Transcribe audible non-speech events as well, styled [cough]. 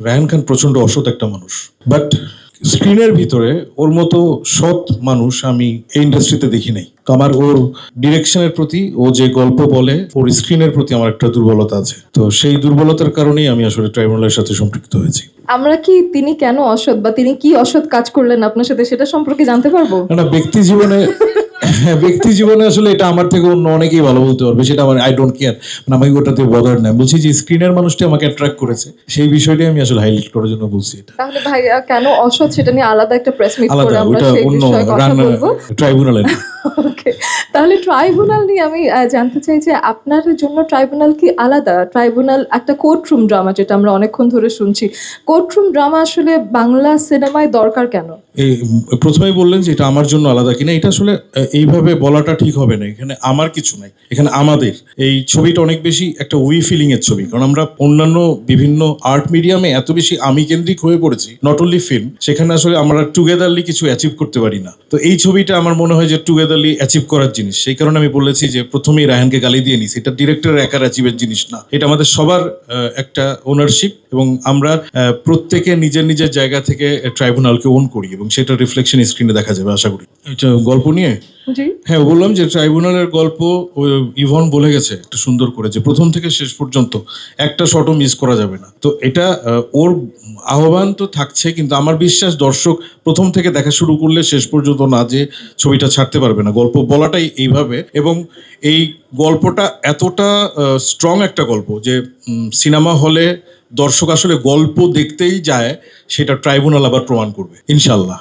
রায়হান খান প্রচণ্ড অসৎ একটা মানুষ। বাট স্ক্রিনের ভিতরে ওর মতো সৎ মানুষ আমি এই ইন্ডাস্ট্রিতে দেখি নাই। তো আমার ওর ডিরেকশনের প্রতি ও যে গল্প বলে ওর স্ক্রিনের প্রতি আমার একটা দুর্বলতা আছে। তো সেই দুর্বলতার কারণেই আমি আসলে ট্রাইব্যুনালের সাথে সম্পৃক্ত হয়েছি। আমরা কি তিনি কেন অসৎ বা তিনি কি অসৎ কাজ করলেন আপনার সাথে সেটা সম্পর্কে জানতে পারব? না, ব্যক্তি জীবনে ব্যক্তি জীবনে আসলে এটা আমার থেকে অন্য অনেকেই ভালো বলতে পারবে। সেটা আমার আই ডোন্ট কেয়ার মানে আমাকে ওটাতে বদার না বলছি যে স্ক্রিনের মানুষটি আমাকে অ্যাট্রাক্ট করেছে সেই বিষয়টি আমি আসলে হাইলাইট করার জন্য বলছি এটা। তাহলে ভাইয়া কেন অসৎ? সেটা নিয়ে আলাদা একটা প্রেস মিট করে আলাদা আমরা সেই বিষয়ে কথা বলব। ট্রাইব্যুনালে ওকে [laughs] তাহলে ট্রাইব্যুনাল নিয়ে আমি জানতে চাই যে আপনার জন্য ট্রাইব্যুনাল কি আলাদা? ট্রাইব্যুনাল একটা কোর্টরুম ড্রামা যেটা আমরা অনেকক্ষণ ধরে শুনছি। কোর্টরুম ড্রামা আসলে বাংলা সিনেমায় দরকার কেন? প্রথমেই বললেন যে এটা আমার জন্য আলাদা কিনা, এটা আসলে এইভাবে বলাটা ঠিক হবে না। এখানে আমার কিছু নাই, এখানে আমাদের। এই ছবিটা অনেক বেশি একটা উই ফিলিং এর ছবি, কারণ আমরা অন্যান্য বিভিন্ন আর্ট মিডিয়ামে এত বেশি আমি কেন্দ্রিক হয়ে পড়েছি নট অনলি ফিল্ম সেখানে আসলে আমরা টুগেদারলি কিছু অ্যাচিভ করতে পারি না। তো এই ছবিটা আমার মনে হয় যে টুগেদারলি অ্যাচিভ করার জিনিস। সেই কারণে আমি বলেছি যে প্রথমেই রায়হানকে গালি দিয়ে নিছি এটা ডিরেক্টর একার অ্যাচিভের জিনিস না। এটা আমাদের সবার একটা ওনারশিপ এবং আমরা প্রত্যেকে নিজের নিজের জায়গা থেকে ট্রাইব্যুনালকে ওন করি এবং সেটা রিফ্লেকশন স্ক্রিনে দেখা যাবে, আশা করি। গল্প নিয়ে হ্যাঁ বললাম যে ট্রাইব্যুনালের গল্প ইভন বলে গেছে, একটু সুন্দর করে, যে প্রথম থেকে শেষ পর্যন্ত একটা শটও মিস করা যাবে না। তো এটা ওর আহ্বান তো থাকছে, কিন্তু আমার বিশ্বাস দর্শক প্রথম থেকে দেখা শুরু করলে শেষ পর্যন্ত না যে ছবিটা ছাড়তে পারবে না। গল্প বলাটাই এইভাবে, এবং এই গল্পটা এতটা স্ট্রং একটা গল্প যে সিনেমা হলে দর্শক আসলে গল্প দেখতেই যায়, সেটা ট্রাইব্যুনাল আবার প্রমাণ করবে ইনশাল্লাহ